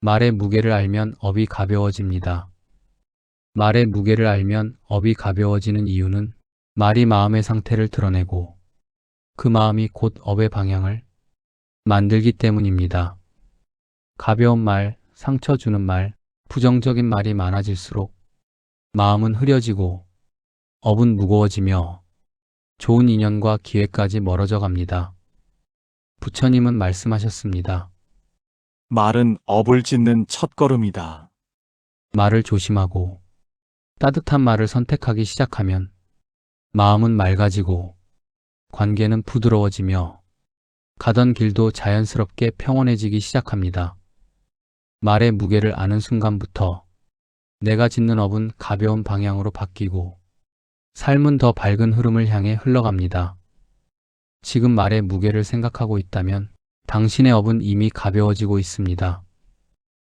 말의 무게를 알면 업이 가벼워집니다. 말의 무게를 알면 업이 가벼워지는 이유는 말이 마음의 상태를 드러내고 그 마음이 곧 업의 방향을 만들기 때문입니다. 가벼운 말, 상처 주는 말, 부정적인 말이 많아질수록 마음은 흐려지고 업은 무거워지며 좋은 인연과 기회까지 멀어져 갑니다. 부처님은 말씀하셨습니다. 말은 업을 짓는 첫걸음이다. 말을 조심하고 따뜻한 말을 선택하기 시작하면 마음은 맑아지고 관계는 부드러워지며 가던 길도 자연스럽게 평온해지기 시작합니다. 말의 무게를 아는 순간부터 내가 짓는 업은 가벼운 방향으로 바뀌고 삶은 더 밝은 흐름을 향해 흘러갑니다. 지금 말의 무게를 생각하고 있다면 당신의 업은 이미 가벼워지고 있습니다.